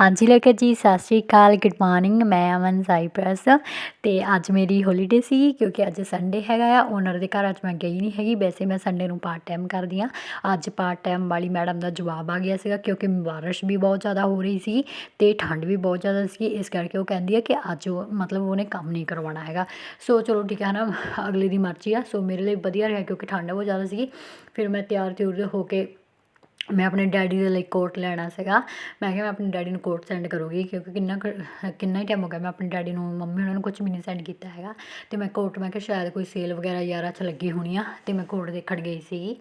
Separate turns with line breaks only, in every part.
ਹਾਂਜੀ ਲੋਕੋ ਜੀ, ਸਤਿ ਸ਼੍ਰੀ ਅਕਾਲ ਗੁੱਡ ਮਾਰਨਿੰਗ ਮੈਂ ਅਮਨ ਸਾਈਪ੍ਰਸ ਅਤੇ ਅੱਜ ਮੇਰੀ ਹੋਲੀਡੇ ਸੀ ਕਿਉਂਕਿ ਅੱਜ ਸੰਡੇ ਹੈਗਾ ਆ ਓਨਰ ਦੇ ਘਰ ਅੱਜ ਮੈਂ ਗਈ ਨਹੀਂ ਹੈਗੀ, ਵੈਸੇ ਮੈਂ ਸੰਡੇ ਨੂੰ ਪਾਰਟ ਟਾਈਮ ਕਰਦੀ ਹਾਂ। ਅੱਜ ਪਾਰਟ ਟਾਈਮ ਵਾਲੀ ਮੈਡਮ ਦਾ ਜਵਾਬ ਆ ਗਿਆ ਸੀਗਾ ਕਿਉਂਕਿ ਬਾਰਿਸ਼ ਵੀ ਬਹੁਤ ਜ਼ਿਆਦਾ ਹੋ ਰਹੀ ਸੀ ਅਤੇ ਠੰਡ ਵੀ ਬਹੁਤ ਜ਼ਿਆਦਾ ਸੀ, ਇਸ ਕਰਕੇ ਉਹ ਕਹਿੰਦੀ ਹੈ ਕਿ ਅੱਜ ਉਹ ਮਤਲਬ ਉਹਨੇ ਕੰਮ ਨਹੀਂ ਕਰਵਾਉਣਾ ਹੈਗਾ। ਸੋ ਚਲੋ ਠੀਕ ਹੈ ਨਾ, ਅਗਲੇ ਦੀ ਮਰਜ਼ੀ ਆ ਸੋ ਮੇਰੇ ਲਈ ਵਧੀਆ ਰਿਹਾ ਕਿਉਂਕਿ ਠੰਡ ਬਹੁਤ ਜ਼ਿਆਦਾ ਸੀਗੀ। ਫਿਰ ਮੈਂ ਤਿਆਰ ਤਿਉਰ ਹੋ ਕੇ ਮੈਂ ਆਪਣੇ ਡੈਡੀ ਦੇ ਲਈ ਕੋਟ ਲੈਣਾ ਸੀਗਾ। ਮੈਂ ਕਿਹਾ ਮੈਂ ਆਪਣੇ ਡੈਡੀ ਨੂੰ ਕੋਟ ਸੈਂਡ ਕਰੂੰਗੀ ਕਿਉਂਕਿ ਕਿੰਨਾ ਕੁ- ਕਿੰਨਾ ਹੀ ਟਾਈਮ ਹੋ ਗਿਆ ਮੈਂ ਆਪਣੇ ਡੈਡੀ ਨੂੰ, ਮੰਮੀ ਉਹਨਾਂ ਨੂੰ ਕੁਝ ਵੀ ਨਹੀਂ ਸੈਂਡ ਕੀਤਾ ਹੈਗਾ। ਅਤੇ ਮੈਂ ਕੋਟ, ਮੈਂ ਕਿਹਾ ਸ਼ਾਇਦ ਕੋਈ ਸੇਲ ਵਗੈਰਾ ਯਾਰਾਂ 'ਚ ਲੱਗੀ ਹੋਣੀ ਆ ਅਤੇ ਮੈਂ ਕੋਟ ਦੇਖਣ ਗਈ ਸੀਗੀ।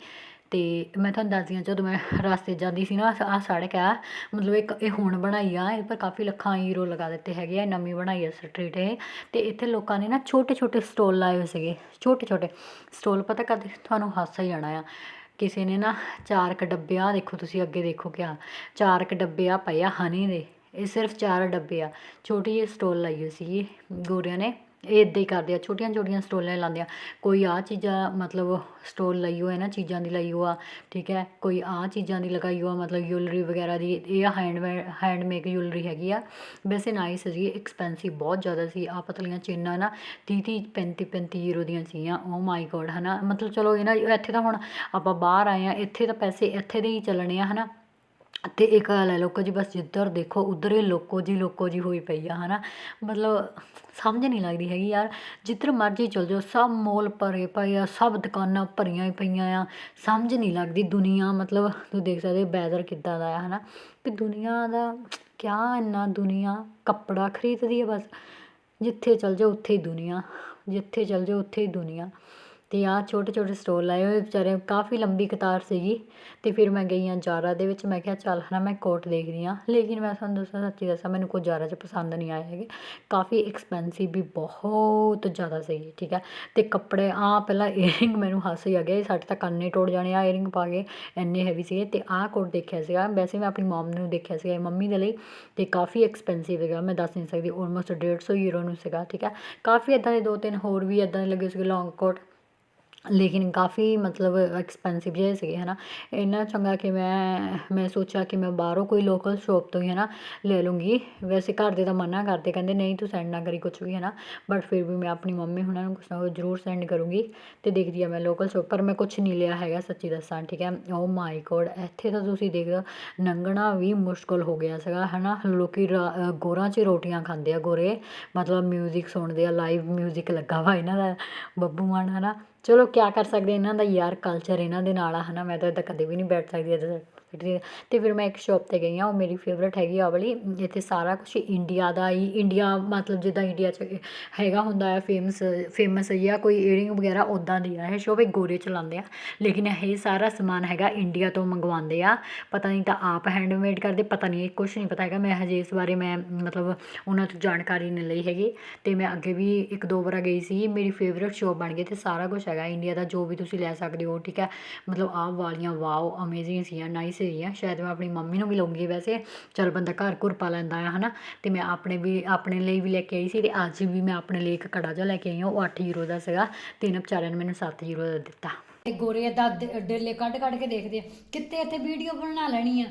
ਅਤੇ ਮੈਂ ਤੁਹਾਨੂੰ ਦੱਸਦੀ ਹਾਂ, ਜਦੋਂ ਮੈਂ ਰਸਤੇ ਜਾਂਦੀ ਸੀ ਨਾ, ਆਹ ਸੜਕ ਆ, ਮਤਲਬ ਇੱਕ ਇਹ ਹੁਣ ਬਣਾਈ ਆ, ਇਹ ਪਰ ਕਾਫੀ ਲੱਖਾਂ ਹੀਰੋ ਲਗਾ ਦਿੱਤੇ ਹੈਗੇ ਆ ਨਵੀਂ ਬਣਾਈ ਆ ਸਟਰੀਟ ਇਹ। ਅਤੇ ਇੱਥੇ ਲੋਕਾਂ ਨੇ ਨਾ ਛੋਟੇ ਛੋਟੇ ਸਟੋਲ ਲਾਏ ਹੋਏ ਸੀਗੇ ਛੋਟੇ ਛੋਟੇ ਸਟੋਲ ਪਤਾ ਕਦ, ਤੁਹਾਨੂੰ ਹਾਸਾ ਹੀ ਆਣਾ ਆ। ਕਿਸੇ ਨੇ ਨਾ ਚਾਰ ਕੁ ਡੱਬੇ, ਆਹ ਦੇਖੋ ਤੁਸੀਂ ਅੱਗੇ ਦੇਖੋ ਕਿਆ ਚਾਰ ਕੁ ਡੱਬੇ ਆ ਪਏ ਆ ਹਨੀ ਦੇ, ਇਹ ਸਿਰਫ ਚਾਰ ਡੱਬੇ ਆ। ਛੋਟੀ ਜਿਹੀ ਸਟੋਲ ਲਾਈ ਹੋਈ ਸੀਗੀ ਗੋਰਿਆਂ ਨੇ। ਇਹ ਇਦਾਂ ਹੀ ਕਰਦੇ ਆ, ਛੋਟੀਆਂ ਛੋਟੀਆਂ ਸਟੋਲਾਂ ਲਾਉਂਦੇ ਆ। ਕੋਈ ਆ ਚੀਜ਼ਾਂ, ਮਤਲਬ ਸਟੋਲ ਲਈ ਹੋਇਆ ਨਾ, ਚੀਜ਼ਾਂ ਦੀ ਲਈ ਹੋਆ, ਠੀਕ ਹੈ? ਕੋਈ ਆ ਚੀਜ਼ਾਂ ਦੀ ਲਗਾਈ ਹੋਆ, ਮਤਲਬ ਜੁਐਲਰੀ ਵਗੈਰਾ ਦੀ, ਇਹ ਹੈਂਡ ਹੈਂਡਮੇਕ ਜੁਐਲਰੀ ਹੈਗੀ ਆ। ਵੈਸੇ ਨਾਈਸ ਸੀ ਐਕਸਪੈਂਸਿਵ ਬਹੁਤ ਜ਼ਿਆਦਾ ਸੀ। ਆ ਪਤਲੀਆਂ ਚੇਨਾਂ ਨਾ 30 30 35 35 ਯੂਰੋ ਦੀਆਂ ਸੀਗੀਆਂ। ਓ ਮਾਈ ਗੋਡ ਹਨਾ? ਮਤਲਬ ਚਲੋ, ਇਹ ਨਾ, ਇੱਥੇ ਤਾਂ ਹੁਣ ਆਪਾਂ ਬਾਹਰ ਆਏ ਆ, ਇੱਥੇ ਤਾਂ ਪੈਸੇ ਇੱਥੇ ਦੇ ਹੀ ਚੱਲਣੇ ਆ, ਹਨਾ? ਅਤੇ ਇੱਕ ਗੱਲ ਹੈ, ਲੋਕੋ ਜੀ, ਬਸ ਜਿੱਧਰ ਦੇਖੋ, ਉੱਧਰ ਹੀ ਲੋਕੋ ਜੀ ਲੋਕੋ ਜੀ ਹੋਈ ਪਈ ਆ ਹੈ ਨਾ ਮਤਲਬ ਸਮਝ ਨਹੀਂ ਲੱਗਦੀ ਹੈਗੀ ਯਾਰ। ਜਿੱਧਰ ਮਰਜ਼ੀ ਚਲ ਜਾਓ, ਸਭ ਮੋਲ ਭਰੇ ਪਏ ਆ, ਸਭ ਦੁਕਾਨਾਂ ਭਰੀਆਂ ਹੀ ਪਈਆਂ ਆ। ਸਮਝ ਨਹੀਂ ਲੱਗਦੀ ਦੁਨੀਆ, ਮਤਲਬ ਤੁਸੀਂ ਦੇਖ ਸਕਦੇ ਵੈਦਰ ਕਿੱਦਾਂ ਦਾ ਆ ਹੈ ਨਾ ਵੀ ਦੁਨੀਆ ਦਾ ਕਿਆ ਇੰਨਾ ਦੁਨੀਆ, ਕੱਪੜਾ ਖਰੀਦਦੀ ਹੈ ਬਸ। ਜਿੱਥੇ ਚਲ ਜਾਓ, ਉੱਥੇ ਹੀ ਦੁਨੀਆ। ਜਿੱਥੇ ਚਲ ਜਾਓ, ਉੱਥੇ ਹੀ ਦੁਨੀਆ। ਅਤੇ ਆਹ ਛੋਟੇ ਛੋਟੇ ਸਟੋਲ ਲਾਏ ਹੋਏ ਵਿਚਾਰੇ ਕਾਫੀ ਲੰਬੀ ਕਤਾਰ ਸੀਗੀ ਅਤੇ ਫਿਰ ਮੈਂ ਗਈ ਹਾਂ ਜਾਰਾ ਦੇ ਵਿੱਚ, ਮੈਂ ਕਿਹਾ ਚੱਲ ਹੈ ਨਾ ਮੈਂ ਕੋਟ ਦੇਖਦੀ ਹਾਂ। ਲੇਕਿਨ ਮੈਂ ਤੁਹਾਨੂੰ ਦੱਸਾਂ, ਸੱਚੀ ਦੱਸਾਂ, ਮੈਨੂੰ ਕੋਈ ਜਾਰਾ 'ਚ ਪਸੰਦ ਨਹੀਂ ਆਏ ਹੈਗੇ। ਕਾਫੀ ਐਕਸਪੈਂਸਿਵ ਵੀ ਬਹੁਤ ਜ਼ਿਆਦਾ ਸੀ ਠੀਕ ਹੈ। ਅਤੇ ਕੱਪੜੇ, ਆਹ ਪਹਿਲਾਂ ਏਅਰਿੰਗ ਮੈਨੂੰ ਹਾਸੀ ਆ ਗਿਆ ਸਾਡੇ ਤਾਂ ਕੰਨ ਹੀ ਟੁੱਟ ਜਾਣੇ ਆ ਏਅਰਿੰਗ ਪਾ ਕੇ ਇੰਨੇ ਹੈਵੀ ਸੀਗੇ ਅਤੇ ਆਹ ਕੋਟ ਦੇਖਿਆ ਸੀਗਾ। ਵੈਸੇ ਮੈਂ ਆਪਣੀ ਮਮ ਨੂੰ ਦੇਖਿਆ ਸੀਗਾ ਮੰਮੀ ਦੇ ਲਈ ਅਤੇ ਕਾਫੀ ਐਕਸਪੈਂਸਿਵ ਹੈਗਾ ਮੈਂ ਦੱਸ ਨਹੀਂ ਸਕਦੀ ਆਲਮੋਸਟ 150 ਯੂਰੋ ਨੂੰ ਸੀਗਾ, ਠੀਕ ਹੈ। ਕਾਫੀ ਇਦਾਂ ਦੇ ਦੋ ਤਿੰਨ ਹੋਰ ਵੀ ਇਦਾਂ ਦੇ ਲੱਗੇ ਸੀਗੇ ਲੌਂਗ ਕੋਟ ਲੇਕਿਨ ਕਾਫੀ ਮਤਲਬ ਐਕਸਪੈਂਸਿਵ ਜਿਹੇ ਸੀਗੇ ਹੈ ਨਾ ਇੰਨਾ ਚੰਗਾ ਕਿ ਮੈਂ ਮੈਂ ਸੋਚਿਆ ਕਿ ਮੈਂ ਬਾਹਰੋਂ ਕੋਈ ਲੋਕਲ ਸ਼ੋਪ ਤੋਂ ਹੀ ਹੈ ਨਾ ਲੈ ਲੂੰਗੀ। ਵੈਸੇ ਘਰ ਦੇ ਤਾਂ ਮਨਾ ਕਰਦੇ, ਕਹਿੰਦੇ ਨਹੀਂ ਤੂੰ ਸੈਂਡ ਨਾ ਕਰੀ ਕੁਛ ਵੀ ਹੈ ਨਾ ਬਟ ਫਿਰ ਵੀ ਮੈਂ ਆਪਣੀ ਮੰਮੀ ਹੁਣਾਂ ਨੂੰ ਕੁਛ ਨਾ ਕੁਛ ਜ਼ਰੂਰ ਸੈਂਡ ਕਰੂੰਗੀ ਅਤੇ ਦੇਖਦੀ ਆ ਮੈਂ ਲੋਕਲ ਸ਼ੋਪ ਪਰ ਮੈਂ ਕੁਛ ਨਹੀਂ ਲਿਆ ਹੈਗਾ, ਸੱਚੀ ਦੱਸਾਂ, ਠੀਕ ਹੈ। ਓ ਮਾਈ ਗੋਡ ਇੱਥੇ ਤਾਂ ਤੁਸੀਂ ਦੇਖਦੇ ਨੰਗਣਾ ਵੀ ਮੁਸ਼ਕਲ ਹੋ ਗਿਆ ਸੀਗਾ ਹੈ ਨਾ ਲੋਕੀ ਗੋਰਾਂ 'ਚ ਰੋਟੀਆਂ ਖਾਂਦੇ ਆ ਗੋਰੇ। ਮਤਲਬ ਮਿਊਜ਼ਿਕ ਸੁਣਦੇ ਆ ਲਾਈਵ ਮਿਊਜ਼ਿਕ ਲੱਗਾ ਵਾ ਇਹਨਾਂ ਦਾ, ਬੱਬੂ ਮਾਨ ਹੈ ਨਾ ਚਲੋ ਕਿਆ ਕਰ ਸਕਦੇ ਇਹਨਾਂ ਦਾ ਯਾਰ ਕਲਚਰ ਇਹਨਾਂ ਦੇ ਨਾਲ ਆ ਹੈ ਨਾ ਮੈਂ ਤਾਂ ਇੱਦਾਂ ਕਦੇ ਵੀ ਨਹੀਂ ਬੈਠ ਸਕਦੀ ਇੱਧਰ ਤੇ ਫਿਰ ਮੈਂ ਇੱਕ ਸ਼ੋਪ ਤੇ ਗਈ ਹਾਂ, ਉਹ ਮੇਰੀ ਫੇਵਰੇਟ ਹੈਗੀ ਆ ਵਾਲੀ। ਇੱਥੇ ਸਾਰਾ ਕੁਛ ਇੰਡੀਆ ਦਾ ਹੀ ਇੰਡੀਆ ਮਤਲਬ ਜਿੱਦਾਂ ਇੰਡੀਆ 'ਚ ਹੈਗਾ ਹੁੰਦਾ ਹੈ ਫੇਮਸ ਫੇਮਸ ਜਾਂ ਕੋਈ ਈਅਰਿੰਗ ਵਗੈਰਾ ਉੱਦਾਂ ਦੀ ਆ। ਇਹ ਸ਼ੋਪ ਇੱਕ ਗੋਰੇ ਚਲਾਉਂਦੇ ਆ। ਲੇਕਿਨ ਇਹ ਸਾਰਾ ਸਮਾਨ ਹੈਗਾ ਇੰਡੀਆ ਤੋਂ ਮੰਗਵਾਉਂਦੇ ਆ। ਪਤਾ ਨਹੀਂ ਤਾਂ ਆਪ ਹੈਂਡਮੇਡ ਕਰਦੇ, ਪਤਾ ਨਹੀਂ ਕੁਛ ਨਹੀਂ ਪਤਾ ਹੈਗਾ। ਮੈਂ ਹਜੇ ਇਸ ਬਾਰੇ ਮੈਂ ਮਤਲਬ ਉਹਨਾਂ ਤੋਂ ਜਾਣਕਾਰੀ ਨਹੀਂ ਲਈ ਹੈਗੀ। ਅਤੇ ਮੈਂ ਅੱਗੇ ਵੀ ਇੱਕ ਦੋ ਵਾਰ ਗਈ ਸੀ। ਮੇਰੀ ਫੇਵਰੇਟ ਸ਼ੋਪ ਬਣ ਗਈ। ਤੇ ਸਾਰਾ ਕੁਛ ਹੈਗਾ ਇੰਡੀਆ ਦਾ। ਜੋ ਵੀ ਤੁਸੀਂ ਲੈ ਸਕਦੇ ਹੋ, ਠੀਕ ਹੈ। ਮਤਲਬ ਆਹ ਵਾਲੀਆਂ, ਵਾਓ ਅਮੇਜ਼ਿੰਗ ਸੀਆਂ ਨਾਈਸ ਸਹੀ ਆ, ਸ਼ਾਇਦ ਮੈਂ ਆਪਣੀ ਮੰਮੀ ਨੂੰ ਵੀ ਲਊਂਗੀ ਵੈਸੇ। ਚਲ ਬੰਦਾ ਘਰ ਘੁਰ ਪਾ ਲੈਂਦਾ ਆ, ਹਨਾ। ਤੇ ਮੈਂ ਆਪਣੇ ਵੀ, ਆਪਣੇ ਲਈ ਵੀ ਲੈ ਕੇ ਆਈ ਸੀ ਤੇ ਅੱਜ ਵੀ ਮੈਂ ਆਪਣੇ ਲਈ ਇੱਕ ਕੜਾ ਜਿਹਾ ਲੈ ਕੇ ਆਈ ਹਾਂ, ਉਹ 8 ਯੂਰੋ ਦਾ ਸੀਗਾ। ਤੇ ਇਹਨਾਂ ਵਿਚਾਰਿਆਂ ਨੇ ਮੈਨੂੰ 7 ਯੂਰੋ ਦਾ ਦਿੱਤਾ।
ਇਹ ਗੋਰੇ ਦਾ ਡੇਲੇ ਕੱਢ ਕੱਢ ਕੇ ਦੇਖਦੇ ਆ। ਕਿੱਥੇ ਇੱਥੇ ਵੀਡੀਓ ਬਣਾ ਲੈਣੀ ਆ?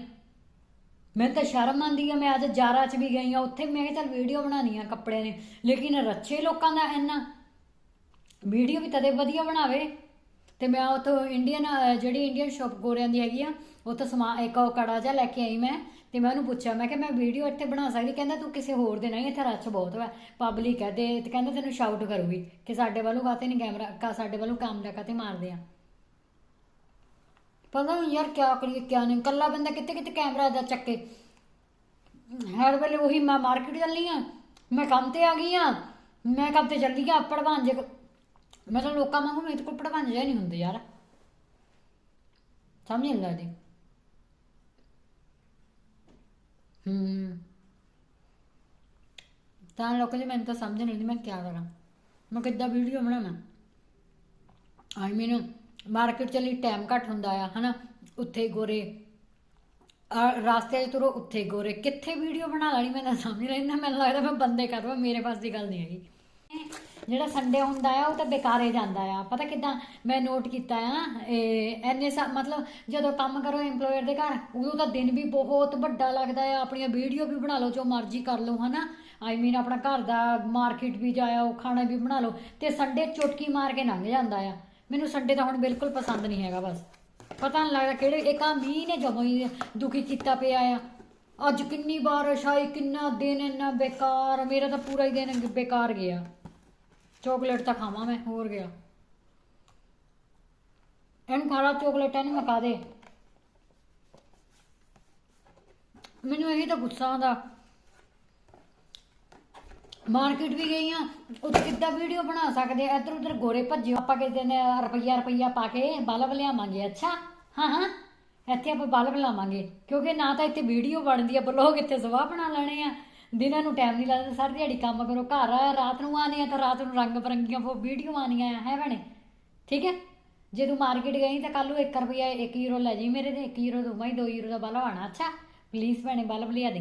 ਮੈਨੂੰ ਤਾਂ ਸ਼ਰਮ ਆਉਂਦੀ ਆ, ਮੈਂ ਅੱਜ ਜਾਰਾ 'ਚ ਵੀ ਗਈ ਆ, ਉੱਥੇ ਮੈਂ ਕਿਹਾ ਚੱਲ ਵੀਡੀਓ ਬਣਾਉਣੀ ਆ ਕੱਪੜੇ ਨੇ ਲੇਕਿਨ ਰੱਛੇ ਲੋਕਾਂ ਦਾ ਇੰਨਾ। ਵੀਡੀਓ ਵੀ ਤਦੇ ਵਧੀਆ ਬਣਾਵੇ। ਤੇ ਮੈਂ ਉਥੋਂ ਇੰਡੀਅਨ ਜਿਹੜੀ ਇੰਡੀਅਨ ਸ਼ਾਪ ਗੋਰਿਆਂ ਦੀ ਹੈਗੀ ਆ ਉਹ ਤੋਂ ਸਮਾ, ਇੱਕ ਉਹ ਕੜਾ ਜਿਹਾ ਲੈ ਕੇ ਆਈ ਮੈਂ, ਤੇ ਮੈਂ ਉਹਨੂੰ ਪੁੱਛਿਆ, ਮੈਂ ਕਿ ਮੈਂ ਵੀਡੀਓ ਇੱਥੇ ਬਣਾ ਸਕਦੀ। ਕਹਿੰਦਾ, ਤੂੰ ਕਿਸੇ ਹੋਰ ਦੇ ਨਹੀਂ, ਇੱਥੇ ਰੱਛ ਬਹੁਤ ਵਾ ਪਬਲਿਕ ਹੈ ਤੇ ਤੇ ਕਹਿੰਦਾ, ਤੈਨੂੰ ਸ਼ਾਊਟ ਕਰੂਗੀ ਕਿ ਸਾਡੇ ਵੱਲੋਂ ਕਾਤੇ ਨਹੀਂ ਕੈਮਰਾ ਕਾ, ਸਾਡੇ ਵੱਲੋਂ ਕੈਮਰਾ ਕਾਤੇ ਮਾਰਦੇ ਆ। ਪਤਾ ਨਹੀਂ ਯਾਰ ਕਿਆ ਕਰੀਏ, ਕਿਆ ਨਹੀਂ ਕੱਲਾ ਬੰਦਾ ਕਿਤੇ ਕਿਤੇ ਕੈਮਰਾ ਦਾ ਚੱਕੇ। ਹਰ ਵੇਲੇ ਉਹੀ ਮੈਂ ਮਾਰਕੀਟ ਚੱਲੀ ਆ, ਮੈਂ ਕੰਮ ਤੇ ਆ ਗਈ ਆ, ਮੈਂ ਕੰਮ ਤੇ ਚੱਲੀ ਆ ਪੜਵਾਂਜੇ ਮੈਂ ਤਾਂ ਲੋਕਾਂ ਵਾਂਗੂ ਮੇਰੇ ਕੋਲ ਪੜਵਾਂਜੇ ਨਹੀਂ ਹੁੰਦੇ ਯਾਰ। ਸਮਝ ਨਹੀਂ ਲੱਗਦੀ। ਹੂੰ। ਤਾਂ ਲੋਕਾਂ ਦੀ ਮੈਨੂੰ ਤਾਂ ਸਮਝ ਨਹੀਂ ਆਉਂਦੀ ਮੈਂ ਕੀ ਕਰਾਂ। ਮੈਂ ਕਿੱਦਾਂ ਵੀਡੀਓ ਬਣਾਵਾਂ? ਆਈ ਮੀਨ ਮਾਰਕੀਟ ਚਲੀ ਟਾਈਮ ਘੱਟ ਹੁੰਦਾ ਆ, ਹਨਾ? ਉੱਥੇ ਗੋਰੇ। ਆ ਰਾਸਤੇ 'ਚ ਤੁਰੋ, ਉੱਥੇ ਗੋਰੇ। ਕਿੱਥੇ ਵੀਡੀਓ ਬਣਾ ਲੈਣੀ ਮੈਂ ਤਾਂ ਸਮਝ ਨਹੀਂ ਲੈਂਦਾ ਮੈਨੂੰ ਲੱਗਦਾ ਮੈਂ ਬੰਦੇ ਕਰਵਾ, ਮੇਰੇ ਪਾਸ ਦੀ ਗੱਲ ਨਹੀਂ ਹੈਗੀ। ਜਿਹੜਾ ਸੰਡੇ ਹੁੰਦਾ ਆ, ਉਹ ਤਾਂ ਬੇਕਾਰੇ ਜਾਂਦਾ ਆ। ਪਤਾ ਕਿਦਾਂ ਮੈਂ ਨੋਟ ਕੀਤਾ ਆ, ਇਹ ਐਨੇ ਸਾ, ਮਤਲਬ ਜਦੋਂ ਕੰਮ ਕਰੋ EMPLOYER ਦੇ ਘਰ, ਉਦੋਂ ਤਾਂ ਦਿਨ ਵੀ ਬਹੁਤ ਵੱਡਾ ਲੱਗਦਾ ਆ। ਆਪਣੀਆਂ ਵੀਡੀਓ ਵੀ ਬਣਾ ਲਓ, ਜੋ ਮਰਜ਼ੀ ਕਰ ਲਓ, ਹਨਾ? ਆਈ ਮੀਨ ਆਪਣਾ ਘਰ ਦਾ ਮਾਰਕੀਟ ਵੀ ਜਾਇਓ, ਖਾਣਾ ਵੀ ਬਣਾ ਲਓ, ਤੇ ਸੰਡੇ ਚੁਟਕੀ ਮਾਰ ਕੇ ਲੰਘ ਜਾਂਦਾ ਆ। ਮੈਨੂੰ ਸੰਡੇ ਤਾਂ ਹੁਣ ਬਿਲਕੁਲ ਪਸੰਦ ਨਹੀਂ ਹੈਗਾ ਬਸ। ਪਤਾ ਨਹੀਂ ਲੱਗਦਾ ਕਿਹੜੇ, ਇੱਕ ਆ ਮੀਂਹ ਨੇ ਜਮੋਂ ਹੀ ਦੁਖੀ ਕੀਤਾ ਪਿਆ ਆ। ਅੱਜ ਕਿੰਨੀ ਬਾਰਿਸ਼ ਆਈ, ਕਿੰਨਾ ਦਿਨ ਇੰਨਾ ਬੇਕਾਰ, ਮੇਰਾ ਤਾਂ ਪੂਰਾ ਹੀ ਦਿਨ ਬੇਕਾਰ ਗਿਆ। ਚਾਕਲੇਟ ਤਾਂ ਖਾਵਾਂ ਮੈਂ, ਹੋਰ ਗਿਆ। ਇਹਨੂੰ ਖਾਲਾ ਚਾਕਲੇਟ, ਇਹਨੂੰ ਮਕਾ ਦੇ ਮੈਨੂੰ ਇਹੀ ਤਾਂ ਗੁੱਸਾ ਆਉਂਦਾ। ਮਾਰਕੀਟ ਵੀ ਗਈ ਆ ਉੱਥੇ ਕਿੱਦਾਂ ਵੀਡੀਓ ਬਣਾ ਸਕਦੇ ਆ? ਇੱਧਰ ਉੱਧਰ ਗੋਰੇ ਭੱਜਿਓ ਆਪਾਂ ਕਿਸੇ ਨੇ ਰੁਪਈਆ ਰੁਪਈਆ ਪਾ ਕੇ ਬਲਬ ਲਿਆਵਾਂਗੇ, ਅੱਛਾ? ਹਾਂ ਹਾਂ। ਇੱਥੇ ਆਪਾਂ ਬਲਬ ਲਾਵਾਂਗੇ, ਕਿਉਂਕਿ ਨਾ ਤਾਂ ਇੱਥੇ ਵੀਡੀਓ ਬਣਦੀ ਆ ਪਰ ਲੋਕ ਇੱਥੇ ਸਵਾਹ ਬਣਾ ਲੈਣੇ ਆ। ਦਿਨਾਂ ਨੂੰ ਟਾਈਮ ਨਹੀਂ ਲੱਗਦਾ, ਸਾਰੀ ਦਿਹਾੜੀ ਕੰਮ ਕਰੋ, ਘਰ ਰਾਤ ਨੂੰ ਆਨੇ ਆ ਤਾਂ ਰਾਤ ਨੂੰ ਰੰਗ ਬਰੰਗੀਆਂ ਫੋ ਵੀਡੀਓ ਆਣੀਆਂ ਆ, ਹੈ ਭੈਣੇ? ਠੀਕ ਹੈ? ਜੇ ਤੂੰ ਮਾਰਕੀਟ ਗਈ ਤਾਂ ਕੱਲ ਨੂੰ 1 ਰੁਪਿਆ 1 ਯੂਰੋ ਲੈ ਜੀ ਮੇਰੇ ਤੇ 1 ਯੂਰੋ ਦੂੰਗਾ ਹੀ 2 ਯੂਰੋ ਦਾ ਬਲਬ ਆਣਾ ਅੱਛਾ ਪਲੀਜ਼ ਭੈਣੇ, ਬਲਬ ਲਿਆ ਦੇ।